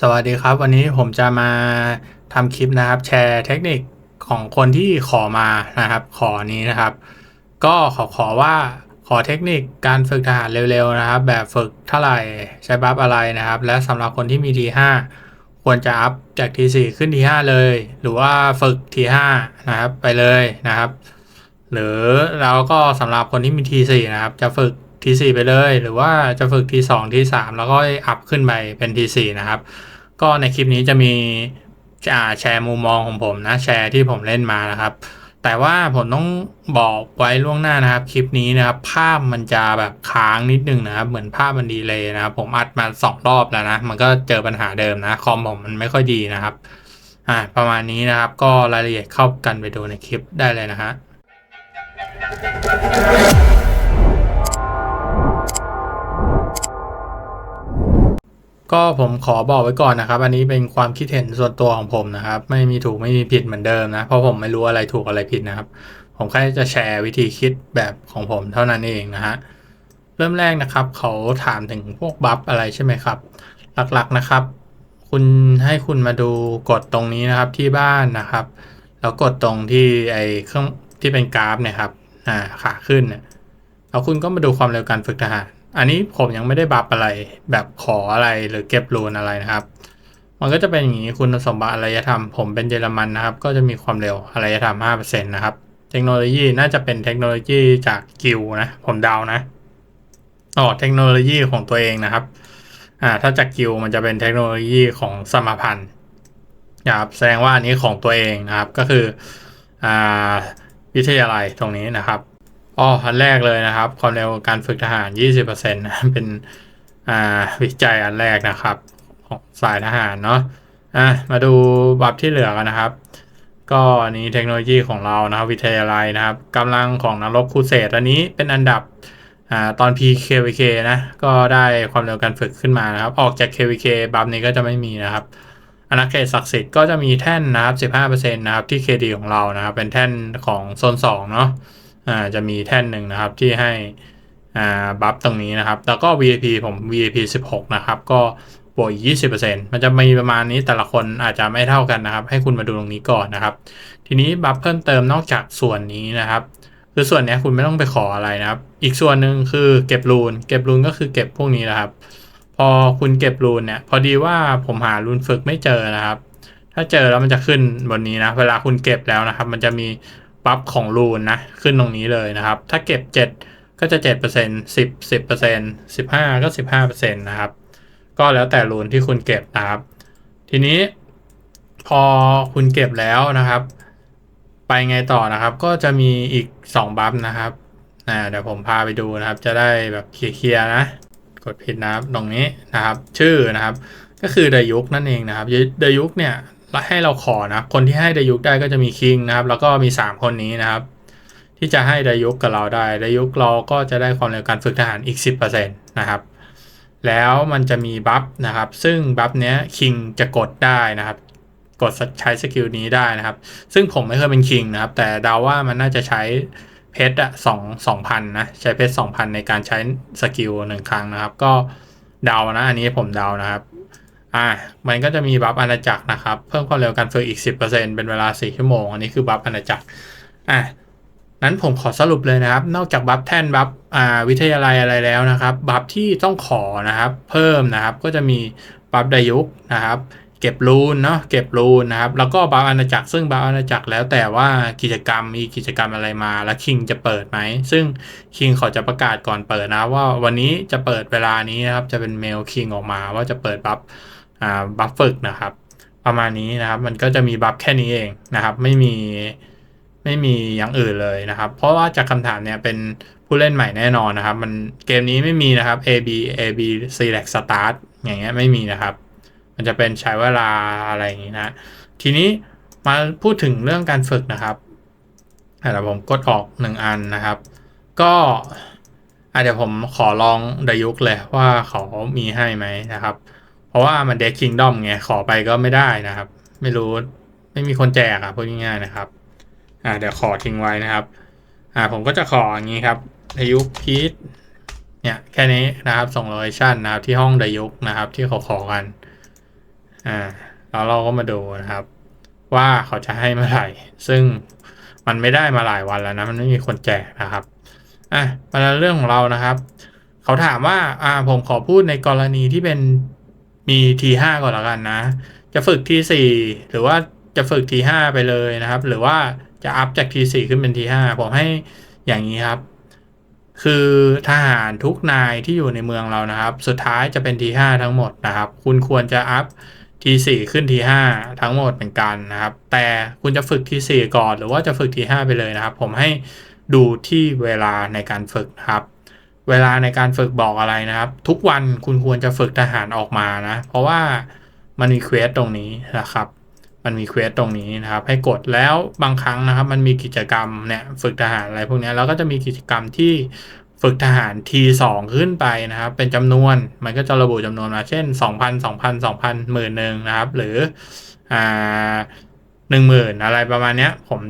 สวัสดีครับ วันนี้ผมจะมาทำคลิปนะครับ แชร์เทคนิคของคนที่ขอมานะครับ ขอนี้นะครับ ก็ขอขอว่าขอเทคนิคการฝึกทหารเร็วๆนะครับ แบบฝึกเท่าไหร่ใช้บัฟอะไรนะครับ และสำหรับคนที่มี T5 ควรจะอัพจาก T4 ขึ้น T5 เลย หรือว่าฝึก T5 นะครับไปเลยนะครับ หรือเราก็สำหรับคนที่มี T4 นะครับ จะฝึก T4 ไปเลย หรือว่าจะฝึก T2 T3 แล้วก็อัพขึ้นไปเป็น T4 นะครับ ก็ในคลิปนี้จะมีจะแชร์มุมมองของผมนะแชร์ที่ผมเล่นมานะครับ แต่ว่าผมต้องบอกไว้ล่วงหน้านะครับ คลิปนี้นะครับ ภาพมันจะแบบค้างนิดนึงนะครับ เหมือนภาพมันดีเลยนะครับ ผมอัดมาสองรอบแล้วนะ มันก็เจอปัญหาเดิมนะคอมผมมันไม่ค่อยดีนะครับอ่าประมาณนี้นะครับ ก็รายละเอียดเข้ากันไปดูในคลิปได้เลยนะฮะ ก็ผมขอบอกไว้ก่อนนะครับ อันนี้เป็นความคิดเห็นส่วนตัวของผมนะครับ ไม่มีถูกไม่มีผิดเหมือนเดิมนะ เพราะผมไม่รู้อะไรถูกอะไรผิดนะครับ ผมแค่จะแชร์วิธีคิดแบบของผมเท่านั้นเองนะฮะเริ่มแรกนะครับเขาถามถึงพวกบัฟอะไรใช่ไหมครับ หลักๆนะครับ คุณให้คุณมาดูกดตรงนี้นะครับที่บ้านนะครับ แล้วกดตรงที่ไอเครื่องที่เป็นกราฟเนี่ยครับอ่าขาขึ้นเนี่ยแล้วคุณก็มาดูความเร็วการฝึกทหาร อันนี้ผมยังไม่ได้บัฟอะไร แบบขออะไรหรือเก็บรูนอะไรนะครับ มันก็จะเป็นอย่างนี้คุณสมบัติอารยธรรม ผมเป็นเยอรมันนะครับ ก็จะมีความเร็วอารยธรรม5%นะครับ เทคโนโลยีน่าจะเป็นเทคโนโลยีจากกิลนะ ผมเดานะอ๋อเทคโนโลยีของตัวเองนะครับ อ่า ถ้าจากกิลมันจะเป็นเทคโนโลยีของสมาพันธ์นะครับแสดงว่าอันนี้ของตัวเองนะครับ ก็คือ อ่า วิทยาลัยตรงนี้นะครับ อ๋ออันแรกเลยนะครับ ความเร็วการฝึกทหาร 20%นะ เป็นอ่าวิจัยอันแรกนะครับ ของสายทหารเนาะอะมาดูบัฟที่เหลือกันนะครับ ก็อันนี้เทคโนโลยีของเรานะครับ วิทยาลัยนะครับกำลังของนักคูเสดอันนี้เป็นอันดับอ่าตอน PKVK นะ ก็ได้ความเร็วการฝึกขึ้นมานะครับ ออกจาก KVK บัฟนี้ก็จะไม่มีนะครับอาณาเขตศักดิ์สิทธิ์ก็จะมีแท่นนะครับ 15%นะครับที่ KD ของเรานะครับ เป็นแท่นของโซน2เนาะ อ่าจะมีแท่นหนึ่งนะครับที่ให้อ่าบัฟตรงนี้นะครับ แล้วก็ VIP ผม VIP 16 นะครับ ก็บวกอีก20%มันจะมีประมาณนี้แต่ละคนอาจจะไม่เท่ากันนะครับ ให้คุณมาดูตรงนี้ก่อนนะครับ ทีนี้บัฟเพิ่มเติมนอกจากส่วนนี้นะครับ คือส่วนนี้คุณไม่ต้องไปขออะไรนะครับ อีกส่วนหนึ่งคือเก็บรูน เก็บรูนก็คือเก็บพวกนี้นะครับ พอคุณเก็บรูนเนี่ย พอดีว่าผมหารูนฝึกไม่เจอนะครับ ถ้าเจอแล้วมันจะขึ้นบนนี้นะ เวลาคุณเก็บแล้วนะครับ มันจะมี บัฟของรูนนะ ขึ้นตรงนี้เลยนะครับ ถ้าเก็บ 7 ก็จะ 7% 10 10% 15 ก็ 15%นะครับ ก็แล้วแต่รูนที่คุณเก็บนะครับ ทีนี้พอคุณเก็บแล้วนะครับ ไปไงต่อนะครับ ก็จะมีอีก 2 บัฟนะครับอ่าเดี๋ยวผมพาไปดูนะครับ จะได้แบบเคลียร์ๆนะ กดผิดนะครับตรงนี้นะครับ ชื่อนะครับ ก็คือดยุกนั่นเองนะครับเดยุกเนี่ย ให้เราขอนะคนที่ให้ดายุกได้ก็จะมีคิงนะครับ แล้วก็มี 3 คนนี้นะครับ ที่จะให้ดายุกกับเราได้ดายุกเราก็จะได้ความเร็วการฝึกทหารอีก 10%นะครับ แล้วมันจะมีบัฟนะครับ ซึ่งบัฟเนี้ยคิงจะกดได้นะครับกดใช้สกิลนี้ได้นะครับ ซึ่งผมไม่เคยเป็นคิงนะครับ แต่เดาว่ามันน่าจะใช้เพชรอะสองสองพันนะ ใช้เพชรสองพันในการใช้สกิลหนึ่งครั้งนะครับ ก็เดานะ อันนี้ผมเดานะครับ อ่ามันก็จะมีบัฟอาณาจักรนะครับ เพิ่มความเร็วการฝึกอีก 10%เป็นเวลา 4 ชั่วโมง อันนี้คือบัฟอาณาจักรอะนั้นผมขอสรุปเลยนะครับ นอกจากบัฟแท่นบัฟอ่าวิทยาลัยอะไรแล้วนะครับ บัฟที่ต้องขอนะครับ เพิ่มนะครับก็จะมีบัฟดายุกนะครับ เก็บรูนเนาะเก็บรูนนะครับ แล้วก็บัฟอาณาจักรซึ่งบัฟอาณาจักรแล้วแต่ว่ากิจกรรมมีกิจกรรมอะไรมา แล้วคิงจะเปิดไหม ซึ่งคิงเขาจะประกาศก่อนเปิดนะว่าวันนี้จะเปิดเวลานี้นะครับจะเป็นเมลคิงออกมาว่าจะเปิดบัฟ บัฟฝึกนะครับ ประมาณนี้นะครับ มันก็จะมีบัฟแค่นี้เองนะครับ ไม่มีไม่มีอย่างอื่นเลยนะครับ เพราะว่าจากคำถามเนี่ยเป็นผู้เล่นใหม่แน่นอนนะครับ มันเกมนี้ไม่มีนะครับ A B A B select start อย่างเงี้ยไม่มีนะครับ มันจะเป็นใช้เวลาอะไรอย่างงี้นะ ทีนี้มาพูดถึงเรื่องการฝึกนะครับเดี๋ยวผมกดออกหนึ่งอันนะครับ ก็อาจจะเดี๋ยวผมขอลองดายุกเลยว่าเขามีให้ไหมนะครับ ราะว่ามันเด็กคิงดอมไงขอไปก็ไม่ได้นะครับ ไม่รู้ไม่มีคนแจกอะพูดง่ายๆนะครับอ่าเดี๋ยวขอทิ้งไว้นะครับอ่าผมก็จะขออย่างนี้ครับดายุกพีทเนี่ยแค่นี้นะครับส่งโลเคชั่นนะครับที่ห้องดยุกนะครับที่เขาขอกันอ่าแล้วเราก็มาดูนะครับ ว่าเขาจะให้เมื่อไหร่ซึ่งมันไม่ได้มาหลายวันแล้วนะมันไม่มีคนแจกนะครับอะมาเรื่องของเรานะครับ เขาถามว่าอ่าผมขอพูดในกรณีที่เป็น มี T5 ก่อนละกันนะ จะฝึก T4 หรือว่าจะฝึก T5 ไปเลยนะครับ หรือว่าจะอัพจาก T4 ขึ้นเป็น T5 ผมให้อย่างนี้ครับ คือทหารทุกนายที่อยู่ในเมืองเรานะครับ สุดท้ายจะเป็น T5 ทั้งหมดนะครับ คุณควรจะอัพ T4 ขึ้น T5 ทั้งหมดเหมือนกันนะครับ แต่คุณจะฝึก T4 ก่อน หรือว่าจะฝึก T5 ไปเลยนะครับ ผมให้ดูที่เวลาในการฝึกครับ เวลาในการฝึกบอกอะไรนะครับ ทุกวันคุณควรจะฝึกทหารออกมานะ เพราะว่ามันมีเควสตรงนี้นะครับ มันมีเควสตรงนี้นะครับ ให้กดแล้วบางครั้งนะครับ มันมีกิจกรรมเนี่ยฝึกทหารอะไรพวกนี้แล้วก็จะมีกิจกรรมที่ฝึกทหาร T2 ขึ้นไปนะครับ เป็นจำนวนมันก็จะระบุจำนวนมาเช่น 2,000 2,000 2,000หมื่นหนึ่งนะครับ หรืออ่าหนึ่งหมื่นอะไรประมาณเนี้ย ผม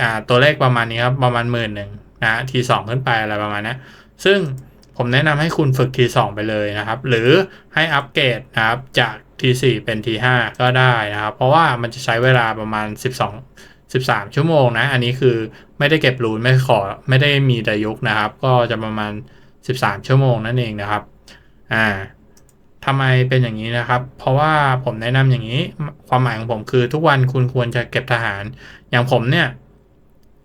อ่าตัวเลขประมาณนี้ครับ ประมาณหมื่นหนึ่งนะ T2 ขึ้นไปอะไรประมาณนี้ ซึ่งผมแนะนำให้คุณฝึก T2 ไปเลยนะครับ หรือให้อัปเกรดนะครับจาก T4 เป็น T5 ก็ได้นะครับ เพราะว่ามันจะใช้เวลาประมาณ 12 13 ชั่วโมงนะ อันนี้คือไม่ได้เก็บรูนไม่ขอไม่ได้มีดายุกนะครับ ก็จะประมาณ 13 ชั่วโมงนั่นเองนะครับอ่าทำไมเป็นอย่างนี้นะครับ เพราะว่าผมแนะนำอย่างนี้ ความหมายของผมคือทุกวันคุณควรจะเก็บทหาร อย่างผมเนี่ย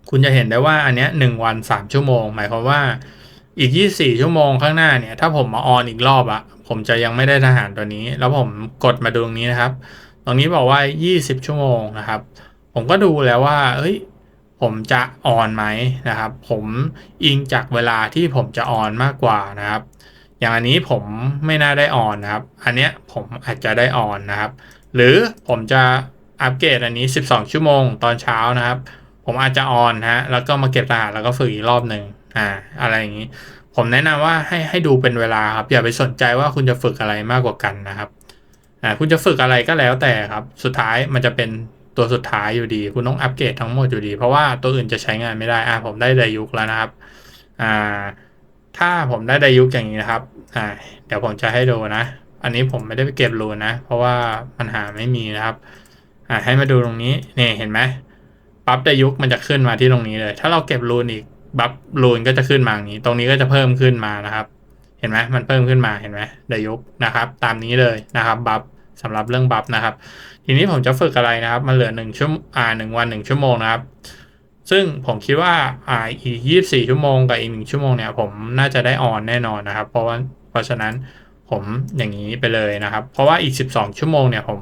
คุณจะเห็นได้ว่าอันเนี้ยหนึ่งวันสามชั่วโมง หมายความว่า อีก 24 ชั่วโมงข้างหน้าเนี่ย ถ้าผมมาออนอีกรอบอะผมจะยังไม่ได้ทหารตัวนี้ แล้วผมกดมาดูตรงนี้นะครับ ตรงนี้บอกว่า 20 ชั่วโมงนะครับ ผมก็ดูแล้วว่าเฮ้ย ผมจะออนไหมนะครับ ผมอิงจากเวลาที่ผมจะออนมากกว่านะครับ อย่างอันนี้ผมไม่น่าได้ออนนะครับ อันเนี้ยผมอาจจะได้ออนนะครับ หรือผมจะอัปเกรดอันนี้ 12 ชั่วโมงตอนเช้านะครับ ผมอาจจะออนฮะ แล้วก็มาเก็บทหารแล้วก็ฝึกอีกรอบหนึ่ง อ่า อะไรอย่างนี้ ผมแนะนำว่าให้ให้ดูเป็นเวลาครับ อย่าไปสนใจว่าคุณจะฝึกอะไรมากกว่ากันนะครับอ่าคุณจะฝึกอะไรก็แล้วแต่ครับ สุดท้ายมันจะเป็นตัวสุดท้ายอยู่ดี คุณต้องอัปเกรดทั้งหมดอยู่ดี เพราะว่าตัวอื่นจะใช้งานไม่ได้อ่าผมได้ไดยุกแล้วนะครับอ่าถ้าผมได้ไดยุกอย่างนี้นะครับอ่าเดี๋ยวผมจะให้ดูนะ อันนี้ผมไม่ได้ไปเก็บรูนนะเพราะว่าปัญหาไม่มีนะครับอ่าให้มาดูตรงนี้นี่เห็นไหมปั๊บไดยุกมันจะขึ้นมาที่ตรงนี้เลย ถ้าเราเก็บรูนอีก บัฟรูนก็จะขึ้นมาอย่างนี้ ตรงนี้ก็จะเพิ่มขึ้นมานะครับ เห็นไหมมันเพิ่มขึ้นมาเห็นไหมไดยุกนะครับ ตามนี้เลยนะครับบัฟสำหรับเรื่องบัฟนะครับ ทีนี้ผมจะฝึกอะไรนะครับ มันเหลือหนึ่งชั่วอ่าหนึ่งวันหนึ่งชั่วโมงนะครับ ซึ่งผมคิดว่าอ่าอีกยี่สี่ชั่วโมงกับอีกหนึ่งชั่วโมงเนี่ยผมน่าจะได้ออนแน่นอนนะครับ เพราะว่าเพราะฉะนั้นผมอย่างนี้ไปเลยนะครับ เพราะว่าอีกสิบสองชั่วโมงเนี่ยผม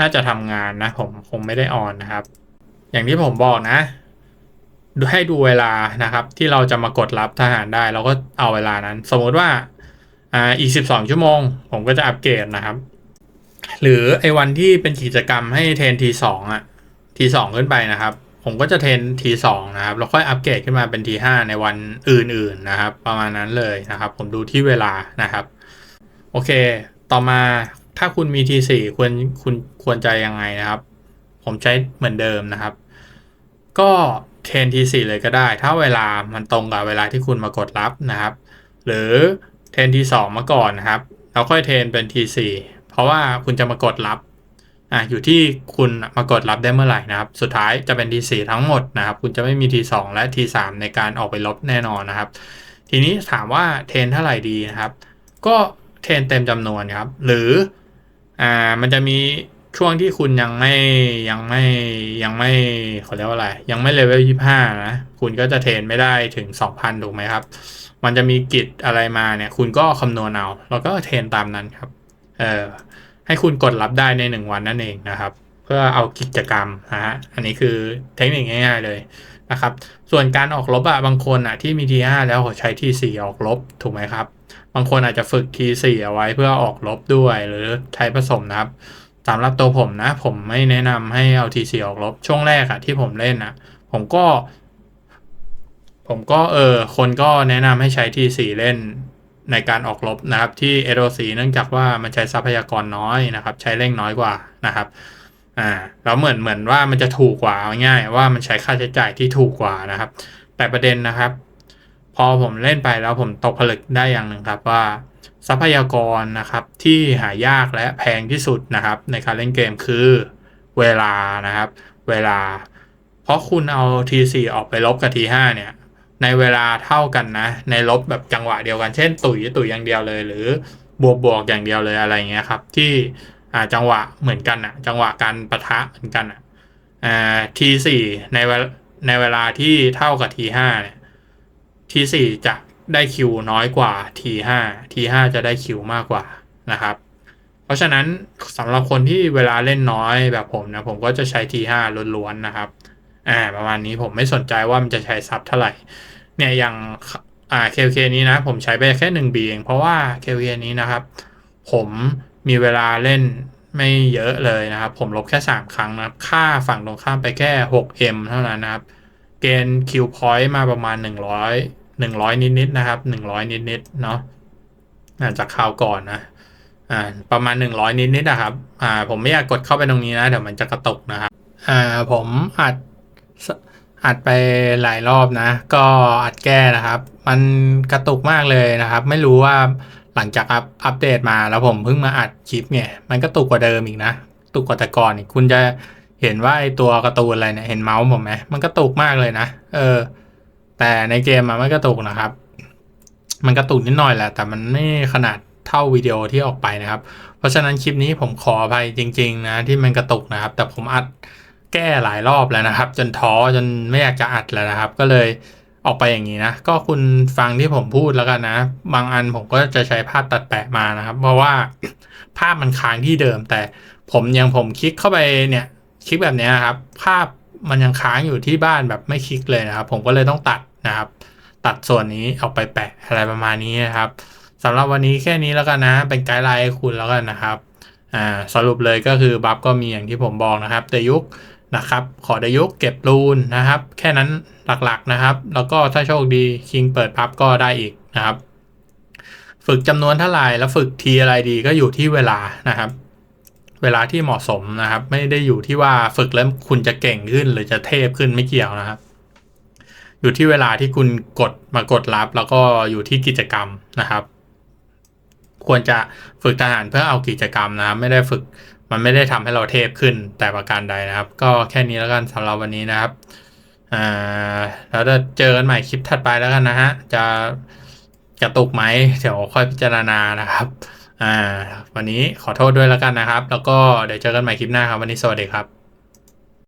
น่าจะทำงานนะ ผมคงไม่ได้ออนนะครับ อย่างที่ผมบอกนะ ให้ดูเวลานะครับ ที่เราจะมากดรับทหารได้ เราก็เอาเวลานั้น สมมติว่าอ่าอีก 12 ชั่วโมง ผมก็จะอัปเกรดนะครับ หรือไอ้วันที่เป็นกิจกรรมให้เทรนทีสองอะทีสองขึ้นไปนะครับ ผมก็จะเทรนทีสองนะครับแล้วค่อยอัปเกรดขึ้นมาเป็นทีห้าในวันอื่นๆนะครับ ประมาณนั้นเลยนะครับ ผมดูที่เวลานะครับ โอเค ต่อมาถ้าคุณมีทีสี่ควรคุณควรใจยังไงนะครับ ผมใช้เหมือนเดิมนะครับ ก็ เทนทีสี่เลยก็ได้ ถ้าเวลามันตรงกับเวลาที่คุณมากดรับนะครับ หรือเทนทีสองมาก่อนนะครับแล้วค่อยเทนเป็นทีสี่เพราะว่าคุณจะมากดรับอะอยู่ที่คุณมากดรับได้เมื่อไหร่นะครับ สุดท้ายจะเป็นทีสี่ทั้งหมดนะครับ คุณจะไม่มีทีสองและทีสามในการออกไปลบแน่นอนนะครับ ทีนี้ถามว่าเทนเท่าไหร่ดีนะครับ ก็เทนเต็มจำนวนครับ หรืออ่ามันจะมี ช่วงที่คุณยังไม่ยังไม่ยังไม่เขาเรียกว่าอะไร ยังไม่เลเวลยี่ห้านะ คุณก็จะเทรนไม่ได้ถึงสองพันถูกไหมครับ มันจะมีกิจอะไรมาเนี่ย คุณก็คำนวณเอาแล้วก็เทรนตามนั้นครับ เอ่อให้คุณกดรับได้ในหนึ่งวันนั่นเองนะครับ เพื่อเอากิจกรรมนะฮะอันนี้คือเทคนิคง่ายๆเลยนะครับ ส่วนการออกลบอะบางคนอะที่มีทีห้าแล้วเขาใช้ทีสี่ออกลบถูกไหมครับ บางคนอาจจะฝึกทีสี่เอาไว้เพื่อออกลบด้วยหรือใช้ผสมนะครับ สำหรับตัวผมนะ ผมไม่แนะนำให้เอาทีสี่ออกลบช่วงแรกอะที่ผมเล่นอะผมก็ ผมก็เออคนก็แนะนำให้ใช้ทีสี่เล่นในการออกลบนะครับ ที่ SOC เนื่องจากว่ามันใช้ทรัพยากรน้อยนะครับ ใช้เร่งน้อยกว่านะครับอ่าแล้วเหมือนเหมือนว่ามันจะถูกกว่าเอาง่ายว่ามันใช้ค่าใช้จ่ายที่ถูกกว่านะครับ แต่ประเด็นนะครับ พอผมเล่นไปแล้วผมตกผลึกได้อย่างหนึ่งครับว่า ทรัพยากรนะครับที่หายากและแพงที่สุดนะครับในการเล่นเกมคือเวลานะครับ เวลา เพราะคุณเอา T4 ออกไปลบกับ T5 เนี่ยในเวลาเท่ากันนะ ในลบแบบจังหวะเดียวกันเช่น ตุ๋ยตุ๋ยอย่างเดียวเลย หรือบวกบวกอย่างเดียวเลยอะไรเงี้ยครับ ที่จังหวะเหมือนกันอะจังหวะการปะทะเหมือนกันอะอ่า T4 ในเวลในเวลาที่เท่ากับ T5 เนี่ย T4 จะ ได้คิวน้อยกว่า T5 T5 จะได้คิวมากกว่านะครับ เพราะฉะนั้นสำหรับคนที่เวลาเล่นน้อยแบบผมนะ ผมก็จะใช้ T5 ล้วนๆนะครับอ่าประมาณนี้ผมไม่สนใจว่ามันจะใช้ซับเท่าไหร่ เนี่ยอย่างอ่า KK นี้นะ ผมใช้ไปแค่หนึ่งบีเอง เพราะว่า KK นี้นะครับ ผมมีเวลาเล่นไม่เยอะเลยนะครับ ผมลบแค่ 3 ครั้งนะครับ ค่าฝั่งตรงข้ามไปแค่ 6M เท่านั้นนะครับ เกณฑ์คิวพอยต์มาประมาณ 100 100นิดๆนะครับ100นิดๆเนาะอาจากคราวก่อนนะอ่าประมาณ100นิดๆนะครับอ่าผมไม่อยากกดเข้าไปตรงนี้นะเดี๋ยวมันจะกระตุกนะครับอ่าผมอัดอัดไปหลายรอบนะ ก็อัดแก้นะครับ มันกระตุกมากเลยนะครับ ไม่รู้ว่าหลังจากอัปอัปเดตมาแล้วผมเพิ่งมาอัดคลิปเนี่ย มันก็ตุกกว่าเดิมอีกนะ ตุกกว่าแต่ก่อนอีกคุณจะเห็นว่าไอตัวการ์ตูนอะไรเนี่ยเห็นเมาส์ผมไหมมันก็ตุกมากเลยนะ เออ แต่ในเกมมันไม่กระตุกนะครับ มันกระตุกนิดหน่อยแหละ แต่มันไม่ขนาดเท่าวิดีโอที่ออกไปนะครับ เพราะฉะนั้นคลิปนี้ผมขออภัยจริง ๆ นะที่มันกระตุกนะครับ แต่ผมอัดแก้หลายรอบแล้วนะครับ จนท้อจนไม่อยากจะอัดแล้วนะครับ ก็เลยออกไปอย่างนี้นะ ก็คุณฟังที่ผมพูดแล้วกันนะ บางอันผมก็จะใช้ภาพตัดแปะมานะครับ เพราะว่าภาพมันค้างที่เดิม แต่ผมยังผมคลิกเข้าไปเนี่ยคลิกแบบนี้ยครับ ภาพ มันยังค้างอยู่ที่บ้านแบบไม่คลิกเลยนะครับ ผมก็เลยต้องตัดนะครับ ตัดส่วนนี้ออกไปแปะอะไรประมาณนี้นะครับสำหรับวันนี้แค่นี้แล้วกันนะ เป็นไกด์ไลน์ให้คุณแล้วกันนะครับอ่าสรุปเลยก็คือบัฟก็มีอย่างที่ผมบอกนะครับแต่ยุคนะครับ ขอได้ยุคเก็บรูนนะครับ แค่นั้นหลักๆนะครับ แล้วก็ถ้าโชคดีคิงเปิดพับก็ได้อีกนะครับ ฝึกจำนวนเท่าไหร่แล้วฝึกทีอะไรดีก็อยู่ที่เวลานะครับ เวลาที่เหมาะสมนะครับ ไม่ได้อยู่ที่ว่าฝึกแล้วคุณจะเก่งขึ้น หรือจะเทพขึ้นไม่เกี่ยวนะครับ อยู่ที่เวลาที่คุณกดมากดรับ แล้วก็อยู่ที่กิจกรรมนะครับ ควรจะฝึกทหารเพื่อเอากิจกรรมนะครับไม่ได้ฝึกมันไม่ได้ทำให้เราเทพขึ้นแต่ประการใดนะครับ ก็แค่นี้แล้วกันสำหรับวันนี้นะครับอ่าแล้วจะเจอกันใหม่คลิปถัดไปแล้วกันนะฮะจะกระตุกไหมเดี๋ยวค่อยพิจารณานะครับ อ่า วันนี้ขอโทษด้วยแล้วกันนะครับ แล้วก็เดี๋ยวเจอกันใหม่คลิปหน้าครับ วันนี้สวัสดีครับ